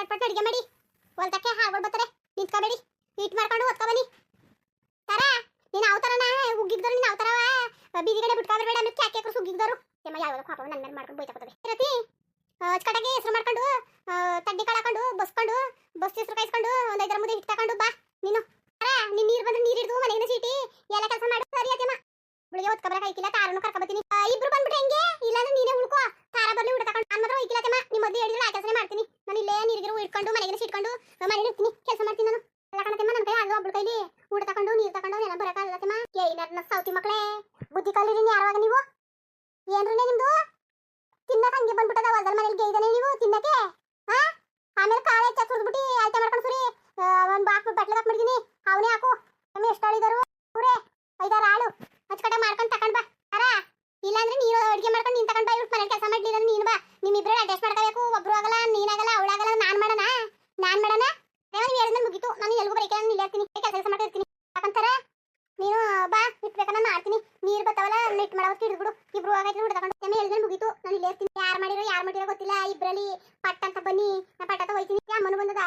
ಪಟ್ ಪಟ್ ಅಡಿಗೆ ಮಾಡಿ. ಹೊಲ್ದಕ್ಕೆ ಹಾಳ್ಗಳು ಬರ್ತಾರೆ ನಿಂತ್ಕೋಬೇಡಿ. ಹೀಟ್ ಮಾಡ್ಕೊಂಡು ಹೊತ್ಕೊ ಬನ್ನಿ. ತರ, ನೀನು ಅವತರನ ಉಗ್ಗಿದ್ದವ್ರು ನೀನು ಅವತರ ಬೀದಿ ಕಡೆ ಬೇಡ ಅನ್ನೋ ಕ್ಯಾಕೆ ಹಾಕರು ಸುಗ್ಗಿದ್ದವರು ಯಮ್ಮ ಯಾವ ಪಾಪ ನನ್ನ ಮೇಲೆ ಮಾಡ್ಕೊಂಡು ಬೈತಾ ಇರತಿ? ರತಿ ಅಚ್ಕಟಾಗಿ ಹೆಸರು ಮಾಡ್ಕೊಂಡು ತಡ್ಡಿ ಕಾಳಾಕೊಂಡು, ಬಸ್ಕೊಂಡು, ಬಸ್ ಹೆಸರು ಕಾಯಿಸ್ಕೊಂಡು, ಒಂದು ಐದರ ಮುಂದೆ ಹಿಟ್ಟು ತಗೊಂಡು ಬಾ ನೀನು. ತರ, ನೀನು ನೀರು ಬಂದ್ರೆ ನೀರು ಹಿಡಿದು ಮನೆಯಿಂದ ಸೀಟಿ ಎಲ್ಲ ಕೆಲಸ ಮಾಡು. ಸರಿ ಅತ್ತಮ್ಮ ಬೆಳಿಗ್ಗೆ ಹೊತ್ಕೊಬರಕ್ ಐಕಿಲ್ಲ ತಾರನು ಕರ್ಕೊಬತ್ತೀನಿ ಇಬ್ರು ಬಂದ್ಬಿಟ್ರೆ ಹೆಂಗೆ? ಇಲ್ಲಾಂದ್ರೆ ನೀನೇ ಉಳ್ಕೋ ತಾರ ಬರಲಿ ಊಟ ತಕೊಂಡು. ನಾನು ಮಾತ್ರ ತಮ್ಮ ನಿಮ್ಮ ಮೊದಲು ಹೇಳಿದ್ರೆ ಆ ಕೆಲಸನೇ ಮಾಡ್ತೀನಿ. ನಾನು ಇಲ್ಲೇ ನೀರಿಗಿರು ಇಟ್ಕೊಂಡು ಮನೆಗೆ ಇಟ್ಕೊಂಡು ಮನೆಗೆ ಇರ್ತೀನಿ ಕೆಲಸ ಮಾಡ್ತೀನಿ ನಾನು. ಕಣತಮ್ಮ, ನನ್ನ ಕೈ ಅದು ಒಬ್ಳ ಕೈಲಿ. ಊಟ ತಕೊಂಡು, ನೀರು ತಕೊಂಡು ನೆಲ ಬರಕಾಗಲ್ಲ ತಮ್ಮ? ಏನಾರ ಸೌತಿ ಮಕ್ಕಳೇ ಬುದ್ಧಿ ಕಲೀರಿ ಯಾವಾಗ ನೀವು? ಏನ್ರಿ ನಿಮ್ದು? ತಿನ್ನಕ್ಕೆ ಹಂಗೆ ಬಂದ್ಬಿಟ್ಟದ ಹೊಲ್ದಲ್ಲಿ ಮನೇಲಿ ಗೈದನೆ ನೀವು, ತಿನ್ನಕ್ಕೆ? ಹಾ ಆಮೇಲೆ ಕಾಳೆ ಚಕ್ರದ್ಬಿಟ್ಟು ಆಯ್ತಾ ಮಾಡ್ಕೊಂಡು ಸುರಿ ಒಂದು ಬಾಕ್ ಬಟ್ಲಿಗೆ ಹಾಕ್ಬಿಡ್ತೀನಿ. ಅವನೇ ಹಾಕು ನಮ್ಮ ಎಷ್ಟು ಆಳಿದಾರು ಊರೇ ಐದಾರು ಆಳು ಅಚ್ಚಕಟ್ಟ ಮಾಡ್ಕೊಂಡು ತಕೊಂಡ್ ಬಾ ಅರ ಇಲ್ಲಾಂದ್ರೆ ನೀನು ಅಡುಗೆ ಮಾಡ್ಕೊಂಡು ನೀನು ತಗೊಂಡ್ ಬಾ ಇವ್ರು ಮನೇಲಿ ಕೆಲಸ ಮಾಡ್ಲಿಲ್ಲ ಅಂದ್ರೆ ನೀನು ಬಾ ನಿಮ್ಮಿಬ್ರು ಅಡ್ಜಸ್ಟ್ ಮಾಡ್ಕೋಬೇಕು ಒಬ್ರು ಆಗಲ್ಲ ನೀನಾಗಲ್ಲ ಅವಳಾಗಲ್ಲ ನಾನ್ ಮಾಡೋಣ ನಾನ್ ಮಾಡೋಣ ನೀವು ಹೇಳಿದ್ರೆ ಮುಗೀತು ನಾನು ಎಲ್ಗೂ ಬರೀಕೆ ನಾನು ಇಲ್ಲೇ ಇರ್ತೀನಿ ಕೆಲಸ ಕೆಲಸ ಮಾಡ್ತಿರ್ತೀನಿ ಯಾಕಂತಾರ ನೀನು ಬಾ ಇಟ್ಬೇಕ ನಾನು ಮಾಡ್ತೀನಿ ನೀರು ಬರ್ತಾವಲ್ಲ ಇಟ್ಟು ಮಾಡೋದು ಹಿಡಿದ್ಬಿಡು ಇಬ್ರು ಆಗೈತೆ ಊಟ ತಗೊಂಡು ಎಮ್ಮೆ ಹೇಳಿದ್ರೆ ಮುಗೀತು ನಾನು ಇಲ್ಲೇ ಇರ್ತೀನಿ. ಯಾರು ಮಾಡಿರೋ ಯಾರು ಮಾಡಿರೋ ಗೊತ್ತಿಲ್ಲ. ಇಬ್ರಲ್ಲಿ ಪಟ್ ಅಂತ ಬನ್ನಿ. ನಾ ಪಟ್ ಅಂತ ಹೋಯ್ತೀನಿ ಮನು ಬಂದದ?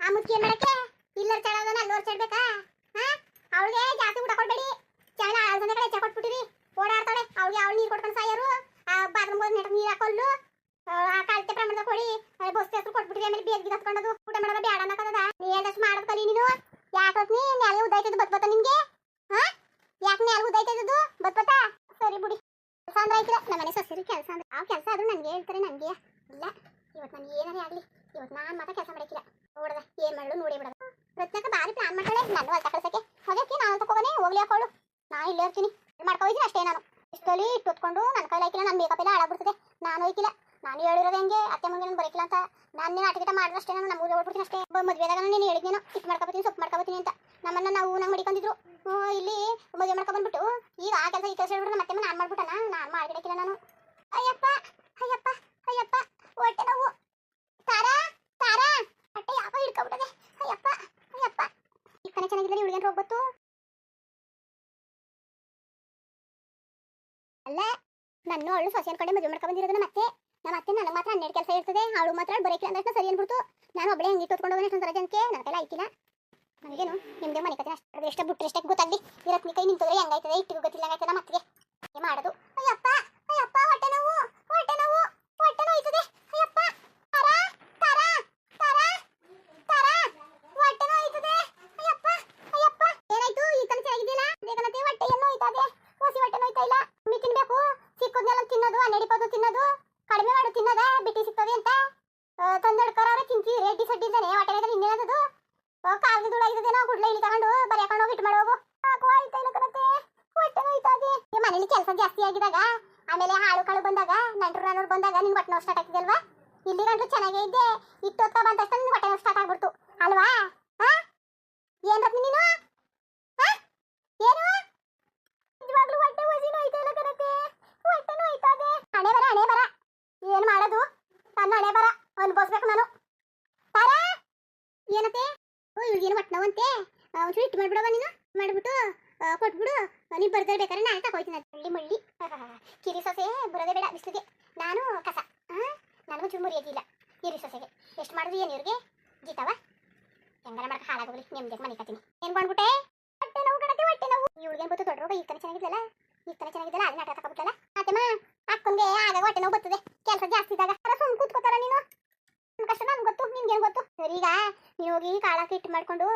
ಆ ಮುಚ್ಚಿ ಏನ್ ಮಾಡಕ್ಕೆ? ಇಲ್ಲರ್ ಚಳೋದನ್ನ ಅಲ್ಲೋರ್ ಚಡ್ಬೇಕಾ ಹಾ? ಅವಳಿಗೆ ಜಾಸ್ತಿ ಊಟ ಕೊಡ್ಬೇಡಿ. ಚಳ ಆಳ್ಸಂದ ಕಡೆ ಹೆಚ್ಚ ಕೊಟ್ಬಿಟ್ಟಿರಿ ಓಡಾಡ್ತಾಳೆ ಅವಳಿಗೆ ಅವಳು ನೀರು ಕೊಟ್ಕೊಂಡು ಸಾಯೋರು ಆ ಬಾತ್ರೂಮ್ ಹೋದ್ ನೆಟ್ಟ ನೀರು ಹಾಕೊಳ್ಳು ಆ ಕಾಲ್ತೆ ಪ್ರಮಾಣದ ಕೊಡಿ ಬಸ್ ಹೆಸರು ಕೊಟ್ಬಿಟ್ಟಿರಿ ಆಮೇಲೆ ಬೇಗ ಹತ್ಕೊಂಡದು ಊಟ ಮಾಡೋದ ಬೇಡ ಅನ್ನಕದ ನೀ ಏನಷ್ಟು ಮಾಡೋದು ಕಲಿ ನೀನು ಯಾಕೆ ನೀ ನೆಲ ಉದ್ದಾಯ್ತದ ಬತ್ ಬತ್ತ ನಿಮ್ಗೆ ಹಾ ಯಾಕೆ ನೆಲ ಉದ್ದಾಯ್ತದದು ಬತ್ ಬತ್ತ ಸರಿ ಬಿಡಿ ಕೆಲಸ ಅಂದ್ರೆ ನಮ್ಮ ಮನೆ ಸೊಸೆರಿ ಕೆಲಸ ಅಂದ್ರೆ ಆ ಕೆಲಸ ಆದ್ರೂ ನನಗೆ ಹೇಳ್ತಾರೆ, ನನಗೆ ಇಲ್ಲ. ಇವತ್ತು ನಾನು ಏನಾರೇ ಆಗಲಿ ಇವತ್ತು ನಾನು ಮಾತ್ರ ಕೆಲಸ ಮಾಡಕ್ಕಿಲ್ಲ. ನೋಡದ, ಏನ್ ಮಾಡಲು ನೋಡಿ ಬಿಡದ. ರತ್ನಕ ಬಾರಿ ಪ್ಲಾನ್ ಮಾಡ್ತಾಳೆ. ನಾನು ಹೊಲ್ತ ಕಳ್ಸಕ್ಕೆ. ಹೋಗಕ್ಕೆ ನಾನು ತಕೋನೆ ಹೋಗ್ಲಿ ಹಾಕೋಳು ನಾ ಇಲ್ಲೇ ಇರ್ತೀನಿ. ಮಾಡ್ಕೋಯ್ತೀನಿ ಅಷ್ಟೇ ನಾನು. ಇಷ್ಟಲ್ಲಿ ಇಟ್ಟು ಹೊತ್ಕೊಂಡು ನನ್ನ ಕೈಲಿ ಹಾಕಿಲ್ಲ ನನ್ನ ಮೇಕಪ್ ಎಲ್ಲ ಹಾಳಾಗ್ಬಿಡ್ತದೆ. ನಾನು ಹೋಯ್ತಿಲ್ಲ. ನಾನು ಹೇಳಿರೋದು ಹೆಂಗೆ? ಅತ್ತೆ ಮುಂದೆ ನಾನು ಬರಕಿಲ್ಲ ಅಂತ. ನಾನು ನಾಟಕ ಗಿಟ ಮಾಡಿದ್ರೆ ಅಷ್ಟೇ ನಾನು. ನಮ್ಮೂರಿಗೆ ಹೋಗ್ಬಿಡ್ತೀನಿ ಅಷ್ಟೇ. ಮದುವೆದಾಗ ನಾನು ನೀನು ಹೇಳಿದ್ನೇನೋ? ಮಾಡ್ಕೊಬತ್ತೀನಿ ಸೊಪ್ಪು ಮಾಡ್ಕೊಬತ್ತೀನಿ ಅಂತ. ನಮ್ಮನ್ನ ನಾವು ನಂಗೆ ಮಡಿಕೊಂಡಿದ್ರು ಇಲ್ಲಿ ಮದುವೆ ಮಾಡ್ಕೊಂಡ್ಬಂದ್ಬಿಟ್ಟು ಈಗ ಆ ಕೆಲಸ ಈ ಕೆಲಸ ಹೇಳ್ಬಿಟ್ರೆ ಮತ್ತೆ ನಾನು ಮಾಡ್ಬಿಟ್ಟನ? ನಾನು ಮಾಡ್ಬಿಡಕ್ಕಿಲ್ಲ ನಾನು. ಅಯ್ಯಪ್ಪ ಅಯ್ಯಪ್ಪ ಅಯ್ಯಪ್ಪ, ಹೊಟ್ಟೆ ನೋವು. ತಾರಾ ತಾರಾ, ಹೊಟ್ಟೆ ಯಾಕೋ ಹಿಡ್ಕೊಬಿಟ್ಟದೆ. ಅಯ್ಯಪ್ಪ ಅಯ್ಯಪ್ಪ. ಈ ಕನೆ ಚೆನ್ನಾಗಿದ್ರೆ ಹುಡುಗನ್ ಹೋಗ್ಬತ್ತು. ಅಲ್ಲ, ನನ್ನ ಅವಳು ಸೊಸೆ ಕಡೆ ಮದುವೆ ಮಾಡ್ಕೊ ಬಂದಿರೋದನ್ನ ಮತ್ತೆ? ನಮ್ಮ ಅತ್ತೆ ನನಗೆ ಮಾತ್ರ ಹನ್ನೆರಡು ಕೆಲಸ ಇರ್ತದೆ ಅವಳು ಮಾತ್ರ ಬರೋಕಿಲ್ಲ ಅಂದ್ರೆ ಸರಿ ಅನ್ಬಿಡ್ತು ನಾನು ಒಬ್ಬಳೇ ಹಂಗೆ ಇಟ್ಕೊಂಡು ಹೋಗೋಣ ಸರ ಜನಕ್ಕೆ ನನ್ನ ಕೈಲ ಆಯ್ತಿಲ್ಲ ನನಗೇನು, ನಿಮ್ದೇ ಮನೆ ಕತೆ ಅಷ್ಟು ಎಷ್ಟು ಬಿಟ್ಟರೆ ಎಷ್ಟಕ್ಕೆ ಗೊತ್ತಾಗಲಿ. ಇರತ್ನಿ ಕೈ ನಿಂತದ್ರೆ ಹೆಂಗಾಯ್ತದೆ? ಇಟ್ಟಿಗೂ ಗೊತ್ತಿಲ್ಲ, ಹೆಂಗಾಯ್ತದೆ? ನಮ್ಮ ಅತ್ತಿಗೆ ಏನ್ ಮಾಡೋದು ಅಯ್ಯಪ್ಪ ಅಯ್ಯಪ್ಪ ಹೊಟ್ಟೆ ನೋವು ಹೊಟ್ಟೆ ನೋವು ಹೊಟ್ಟೆ ನೋಯ್ತದೆ ಅಯ್ಯಪ್ಪ ತರ ತರ ತರ ತರ ಹೊಟ್ಟೆ ನೋಯ್ತದೆ ಅಯ್ಯಪ್ಪ ಅಯ್ಯಪ್ಪ ಏನಾಯ್ತು ಈ ಕನ ಚೆನ್ನಾಗಿದೆಯಲ್ಲ ಬೇಕನತೆ ಹೊಟ್ಟೆ ಏನು ನೋಯ್ತದೆ ಹೊಸಿ ಹೊಟ್ಟೆ ನೋಯ್ತಾ ಇಲ್ಲ ಮೀ ತಿನ್ಬೇಕು ಸಿಕ್ಕದ್ನೆಲ್ಲ ತಿನ್ನೋದು ಹನ್ನೆರಡು ಇಪ್ಪತ್ತು ತಿನ್ನೋದು ಕಡಿಮೆ ಮಾಡು ತಿನ್ನೋದ ಬಿಟ್ಟಿ ಸಿಗ್ತದೆ ಅಂತ ತಂದಡ್ಕರವ್ರೆ ತಿಂತೀವಿ ರೇಟಿ ಸಡ್ಡಿ ಇದ್ದಾನೆ ಹೊಟ್ಟೆ ನೋಯ್ತದೆ ಇನ್ನೇನದು ದುಡಾಗಿದ್ದೇನೆ ನಾವು ಗುಡ್ಲೆ ಇಲ್ಲಿ ತಗೊಂಡು ಬರೆಯಕೊಂಡು ಹೋಗಿ ಇಟ್ಟು ಮಾಡೋಗು. ಸಾಕು, ಆಯ್ತಾ ಇಲ್ಲ ಕಣತೆ ಹೊಟ್ಟೆ ನೋಯ್ತದೆ ಈ ಮನೇಲಿ ಕೆಲಸ ಜಾಸ್ತಿ ಆಗಿದಾಗ ಆಮೇಲೆ ಹಾಳು ಕಾಳು ಬಂದಾಗ, ನಂಟ್ರು ನಾನೂರು ಬಂದಾಗ ನಿನ್ ಹೊಟ್ಟೆ ನೋವು ಸ್ಟಾರ್ಟ್ ಆಗ್ತಿದಲ್ವಾ ಇಲ್ಲಿ ಗಂಟು ಚೆನ್ನಾಗೇ ಇದ್ದೆ. ಇಟ್ಟೊತ್ತ ಬಂದ ತಕ್ಷಣ ನಿನ್ ಹೊಟ್ಟೆ ನೋವು ಸ್ಟಾರ್ಟ್ ಆಗ್ಬಿಡ್ತು. ಅಲ್ವಾ? ಹಾ ಏನ್ ನೀನು ಹಾ ಏನು ನಿಜವಾಗ್ಲೂ ಹೊಟ್ಟೆ ವಸಿ ನೋಯ್ತಾ ಇಲ್ಲ ಕಣತೆ ಹೊಟ್ಟೆ ನೋಯ್ತದೆ ಹಣೆ ಬರ ಹಣೆ ಬರ ಏನ್ ಮಾಡೋದು ನನ್ನ ಹಣೆ ಬರ ಅನ್ಭವಿಸ್ಬೇಕು ನಾನು ತಾರ ಏನತ್ತೆ ಓ ಇವ್ಳಿಗೇನು ಹೊಟ್ಟೆ ನೋವಂತೆ ಇಟ್ಟು ಮಾಡ್ಬಿಡವ ನೀನು? ಮಾಡ್ಬಿಟ್ಟು ಕೊಟ್ಬಿಡು. ನೀನು ಬರ್ದೇ ಬೇಕಾದ್ರೆ ನಾನು ತಗೋತೀನಿ ಮಳ್ಳಿ ಮಳ್ಳಿ. ಕಿರಿ ಸೊಸೆ ಬರೋದೇ ಬೇಡ ಬಿಸಿಲಿಗೆ. ನಾನು ಕಸ. ಹಾಂ ನನಗೊಂಚೂರು ಮುರಿಯೋದಿಲ್ಲ ಕಿರಿ ಸೊಸೆಗೆ. ಎಷ್ಟು ಮಾಡಿದ್ರಿ ಏನು ಇವ್ರಿಗೆ? ಗೀತಾವ? ಹೆಂಗಾರ ಮಾಡಿ, ಹಾಳಾಗೋಗ್ಲಿ. ನಿಮ್ಗೆ ಮನೆ ಕತ್ತೀನಿ. ಏನು ಬಂದ್ಬಿಟ್ಟೆ? ಹೊಟ್ಟೆ ನೋವು ಕಣತೆ ಹೊಟ್ಟೆ ನೋವು. ಇವ್ಳಿಗೇನು ಗೊತ್ತು ದೊಡ್ಡ ರೋಗ. ಈ ಕಡೆ ಚೆನ್ನಾಗಿದ್ದಲ್ಲ? ಈ ಕಡೆ ಚೆನ್ನಾಗಿದ್ದಲ್ಲ? ಅಲ್ಲಿ ನಾಟಕ ತಗೋಬಿಟ್ಟಲ್ಲ ಅತ್ತಮ್ಮ ಅಕ್ಕಂಗೆ ಆಗ ಹೊಟ್ಟೆ ನೋವು ಬರ್ತದೆ. ಕೆಲಸ ಜಾಸ್ತಿ ಇದ್ದಾಗ. ಸುಮ್ಮನೆ ಕೂತ್ಕೋತಾರ ನೀನು? ಕಷ್ಟ ನನ್ಗೆ ಗೊತ್ತು. ಏನು ಗೊತ್ತು? ಸರಿ ಈಗ ನೀವು ಹೋಗಿ ಕಾಳಕ್ಕೆ ಇಟ್ಟು ಮಾಡ್ಕೊಂಡು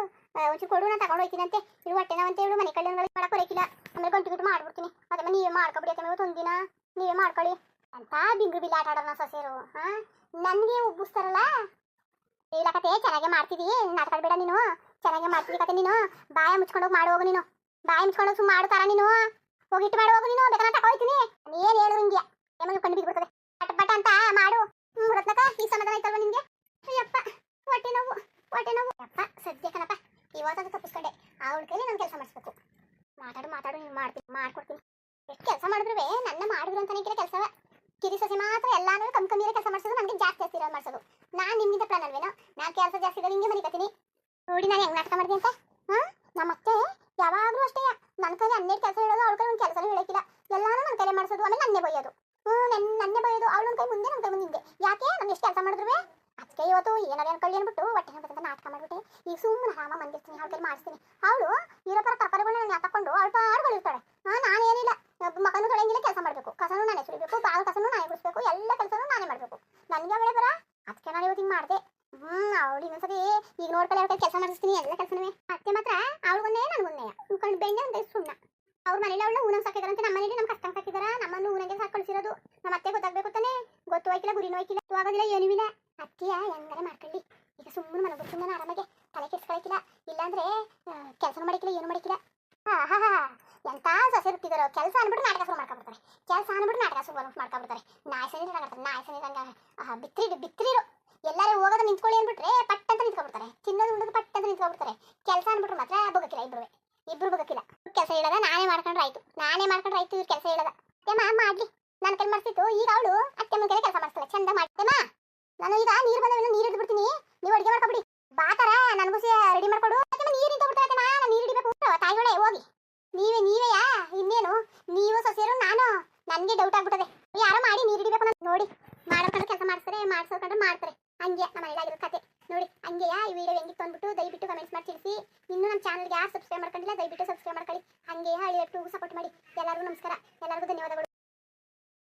ಒಂಚೂರು ಕೊಡು ನಾನು ತಗೊಂಡು ಹೋಗ್ತೀನಂತೆ ಇದು ಹೊಟ್ಟೆ ಅಂತ ಹೇಳು ಮನೆ ಕಡೆ ಮಾಡಕ್ಕೆ ಹೊರಕಿಲ್ಲ ಆಮೇಲೆ ಗಂಟು ಗಿಟ್ಟು ಮಾಡ್ಬಿಡ್ತೀನಿ. ಅದಮ್ಮ ನೀವೇ ಮಾಡ್ಕೊಬಿಡಿ ಯಾಕಂದ್ರೆ ಒಂದಿನ ನೀವೇ ಮಾಡ್ಕೊಳ್ಳಿ. ಅಂತ ಬಿಂಗ್ರು ಬಿಲ್ ಆಟ ಆಡೋಣ ಸೊಸೆರು ಹಾ ನನಗೆ ಉಬ್ಬಿಸ್ತಾರಲ್ಲ? ಇಲ್ಲ ಕತೆ, ಚೆನ್ನಾಗೆ ನಾಟಕ ಬೇಡ ನೀನು. ಚೆನ್ನಾಗೆ ಮಾಡ್ತೀವಿ ಕತೆ ನೀನು. ಬಾಯ ಮುಚ್ಕೊಂಡು ಹೋಗಿ ಮಾಡುವಾಗ ನೀನು. ಬಾಯ ಮುಚ್ಕೊಂಡು ಹೋಗಿ ಮಾಡ್ತಾರ ನೀನು. ಹೋಗಿ ಇಟ್ಟು ಮಾಡುವಾಗ ನೀನು. ಬೇಕಾದ್ರೆ ತಗೋಯ್ತೀನಿ ಏನು ಹೇಳು ಹಿಂಗೆ ಏಮನ್ನು ಕಂಡು ಬಿದ್ಬಿಡ್ತದೆ ಪಟ ಪಟ ಅಂತ ಮಾಡು ಹ್ಮ್ ರತ್ನಕ ಈ ಸಮಾಧಾನ ಆಯ್ತಲ್ವ ನಿನ್ಗೆ ಅಯ್ಯಪ್ಪ ಹೊಟ್ಟೆ ನೋವು ಹೊಟ್ಟೆ ನೋವು ಅಪ್ಪ ಸದ್ಯ ಕಣಪ್ಪ ಇವತ್ತಾದ್ರೂ ತಪ್ಪಿಸ್ಕೊಂಡೆ ಅವಳ ಕೈಲಿ ನಾನು ಕೆಲಸ ಮಾಡಿಸ್ಬೇಕು ಮಾತಾಡು ನೀನು ಮಾಡ್ತೀನಿ, ಮಾಡ್ಕೊಡ್ತೀನಿ. ಎಷ್ಟು ಕೆಲಸ ಮಾಡಿದ್ರು ನನ್ನ ಮಾಡಿದ್ರು ಕಿರ ಕೆಲಸವ. ಕಿರಿ ಸೊಸೆ ಮಾತ್ರ ಎಲ್ಲಾನು ಕಮ್ಮಿ ಕಮ್ಮಿ ಕೆಲಸ ಮಾಡಿಸೋದು, ನನಗೆ ಜಾಸ್ತಿ ಜಾಸ್ತಿ ಇರೋದು ಮಾಡಿಸೋದು. ನಾನು ನಿಮ್ಗಿಂತ ಪ್ಲಾನ್ ಅಲ್ವೇನೋ? ನಾನು ಕೆಲಸ ಜಾಸ್ತಿ ಇರೋದು ಹಿಂಗೆ ಮರಿಕತ್ತೀನಿ ನೋಡಿ ನಾನು ಹೆಂಗ್ ನಾಟಕ ಮಾಡಿದೆ ಅಂತ. ಹಾಂ ನಮ್ಮ ಅತ್ತೆ ಯಾವಾಗಲೂ ಅಷ್ಟೇ. ನನ್ನ ಕೈಲಿ ಹನ್ನೆರಡು ಕೆಲಸ ಹೇಳೋದು, ಅವಳ ಕೈ ಒಂದು ಕೆಲಸನೂ ಹೇಳಕ್ಕಿಲ್ಲ. ಎಲ್ಲಾನು ನನ್ನ ಕೈಲೇ ಮಾಡಿಸೋದು, ಆಮೇಲೆ ನನ್ನೇ ಬೈಯೋದು ಹ್ಞೂ ನನ್ನ ನನ್ನೇ ಬೈಯೋದು ಅವಳ ಕೈ ಮುಂದೆ ನನ್ನ ಕೈ ಮುಂದೆ ಯಾಕೆ? ನಾನು ಎಷ್ಟು ಕೆಲಸ ಮಾಡಿದ್ರು ಅದಕ್ಕೆ ಇವತ್ತು ಏನಾರು ಅನ್ಕೊಳ್ಳಿ ಅಂದ್ಬಿಟ್ಟು ಹೊಟ್ಟೆ ನೋವು ನಾಟಕ ಮಾಡ್ಬಿಟ್ಟೆ. ಈಗ ಸುಮ್ಮನೆ ಆರಾಮ ಮಂದಿರ್ತೀನಿ ಅವಳ ಕೈ ಮಾಡಿಸ್ತೀನಿ. ಅವಳು ಇರೋ ಪರ ತರಕಾರಿಗಳನ್ನ ಹಾಕೊಂಡು ಅವಳು ಪಾಡ್ಗಳಿರ್ತಾಳೆ ಹಾಂ ನಾನೇನಿಲ್ಲ ಮಗನೂ ತೊಳೆಯಂಗಿಲ್ಲ, ಕೆಲಸ ಮಾಡಬೇಕು. ಕಸನೂ ನಾನೇ ಸುರಿಬೇಕು ಬಾಗಿಲು ಕಸನೂ ನಾನೇ ಗುಡಿಸ್ಬೇಕು, ಎಲ್ಲ ಕೆಲಸನೂ ನಾನೇ ಮಾಡಬೇಕು. ನನಗೆ ಅವಳೆ ಬರ? ಅದಕ್ಕೆ ನಾನು ಇವತ್ತು ಹಿಂಗೆ ಮಾಡಿದೆ. ಹ್ಞೂ ಅವಳು ಇನ್ನೊಂದ್ಸತಿ ಈಗ ನೋಡ್ಕೊಳ್ಳಿ ಅವ್ರ ಕೆಲಸ ಮಾಡಿಸ್ತೀನಿ ಎಲ್ಲ ಕೆಲಸನೂ. ಅತ್ತೆ ಮಾತ್ರ ಅವಳಿಗೊಂದೇ ನನಗೊಂದೇ ಉಳ್ಕೊಂಡು ಬೆಂಡೆ ಅಂತ ಸುಣ್ಣ ಅವ್ರ ಮನೇಲಿ ಅವಳು ಊನಂಗೆ ಸಾಕಿದಾರಂತೆ ನಮ್ಮ ಮನೇಲಿ ನಮ್ಮ ಕಷ್ಟ ಸಾಕಿದಾರ ನಮ್ಮನ್ನು ಊನಂಗೆ ಕಳಿಸಿರೋದು. ನಮ್ಮ ಅತ್ತೆ ಗೊತ್ತಾಗಬೇಕು ತಾನೆ. ಗೊತ್ತು ಹೋಯ್ಕಿಲ್ಲ ಗುರಿನೂ ಹೋಯ್ಕಿಲ್ಲ ಆಗೋದಿಲ್ಲ, ಏನೂ ಇಲ್ಲ ಅತ್ತೆಯ ಮಾಡ್ಕೊಳ್ಳಿ. ಈಗ ಸುಮ್ಮನೆ ಮನೆ ಸುಮ್ಮನೆ ನಾನು ಆರಾಮಾಗೆ ತಲೆ ಕೆಡ್ಸ್ಕೊಳಕಿಲ್ಲ, ಇಲ್ಲಾಂದ್ರೆ ಕೆಲಸ ಮಾಡಿಕಿಲ್ಲ, ಏನು ಮಾಡಿಕಿಲ್ಲ. ಹಾ ಹಾ ಹಾ ಎಂತ ಸೊಸೆ ಇರ್ತಿದಾರೋ ಕೆಲಸ ಅನ್ಬಿಟ್ಟು ನಾಟಕ ಶುರು ಮಾಡ್ಕೊಂಡ್ಬಿಡ್ತಾರೆ ಕೆಲಸ ಅನ್ಬಿಟ್ಟು ನಾಟಕ ಶುರು ಮಾಡ್ಕೊಂಡ್ಬಿಡ್ತಾರೆ ನಾಯಿ ಸನಿ ಮಾಡ್ತಾರೆ ನಾಯಿ ರಂಗ ಬಿತ್ರಿ ಬಿತ್ರಿರು ಎಲ್ಲರೂ ಹೋಗೋದ ನಿಂತ್ಕೊಳ್ಳಿ ಅಂದ್ಬಿಟ್ರೆ ಪಟ್ ಅಂತ ನಿಂತ್ಕೊಂಡ್ಬಿಡ್ತಾರೆ ತಿನ್ನೋದು ಉಣ್ಣೋದು ಪಟ್ ಅಂತ ನಿಂತ್ಕೊಂಡ್ಬಿಡ್ತಾರೆ ಕೆಲಸ ಅನ್ಬಿಟ್ರು ಮಾತ್ರ ಬಗಕಿಲ್ಲ ಇಬ್ರು ಇಬ್ರು ಬಗಕಿಲ್ಲ. ಕೆಲಸ ಹೇಳದ, ನಾನೇ ಮಾಡ್ಕೊಂಡ್ರೆ ಆಯ್ತು. ನಾನೇ ಮಾಡ್ಕೊಂಡ್ರೆ ಆಯ್ತು, ಇವ್ರು ಕೆಲಸ ಹೇಳದ. ಅತ್ತೆಮ್ಮ ಮಾಡ್ಲಿ ನನ್ನ ಕೈ ಮಾಡ್ತಿತ್ತು, ಈಗ ಅವಳು ಅತ್ತೆ ಮುಂದೆ ಕೆಲಸ ಮಾಡಿಸ್ತಾಳೆ. ಚಂದ ಮಾಡ್ತೇಮ್ಮ ನಾನು ಈಗ ನೀರು ಬಂದ ನೀರು ಹಿಡಿದು ಬಿಡ್ತೀನಿ ನೀವು ಅಡುಗೆ ಮಾಡ್ಕೊಬಿಡಿ. ಬಾತರ ನನಗೂ ರೆಡಿ ಮಾಡ್ಕೊಡು. ನೀರು ನಿಂತ ಬಿಡ್ತಾರೆ ನಾನು ನೀರು ಹಿಡಿಬೇಕು ತಾಯಿಗಳೇ, ಹೋಗಿ. ನೀವೇ ನೀವೇಯಾ ಇನ್ನೇನು? ನೀವು ಸೊಸೆಯರು, ನಾನು. ನನಗೆ ಡೌಟ್ ಆಗ್ಬಿಟ್ಟದೆ. ಯಾರೋ ಮಾಡಿ ನೀರು ಹಿಡಿಬೇಕು ನಾನು ನೋಡಿ ಮಾಡೋಕಂದ್ರೆ ಕೆಲಸ ಮಾಡ್ತಾರೆ ಮಾಡ್ಸೋಕಂದ್ರೆ ಮಾಡ್ತಾರೆ. ಹಂಗೆ, ನಮ್ಮ ಮನೇಲಾಗಿರೋ ಕತೆ. ನೋಡಿ ಹಂಗೆಯಾ ಈ ವಿಡಿಯೋ ಹೆಂಗಿತ್ತು ಅಂದ್ಬಿಟ್ಟು ದಯವಿಟ್ಟು ಕಮೆಂಟ್ಸ್ ಮಾಡಿ ತಿಳಿಸಿ. ಇನ್ನು ನಮ್ಮ ಚಾನಲ್ಗೆ ಯಾರು ಸಬ್ಸ್ಕ್ರೈಬ್ ಮಾಡ್ಕೊಂಡಿಲ್ಲ, ದಯವಿಟ್ಟು ಸಬ್ಸ್ಕ್ರೈಬ್ ಮಾಡ್ಕೊಳ್ಳಿ. ಹಂಗೆ ಹಳ್ಳಿ ಸಪೋರ್ಟ್ ಮಾಡಿ. ಎಲ್ಲರಿಗೂ ನಮಸ್ಕಾರ. ಎಲ್ಲರಿಗೂ ಧನ್ಯವಾದಗಳು.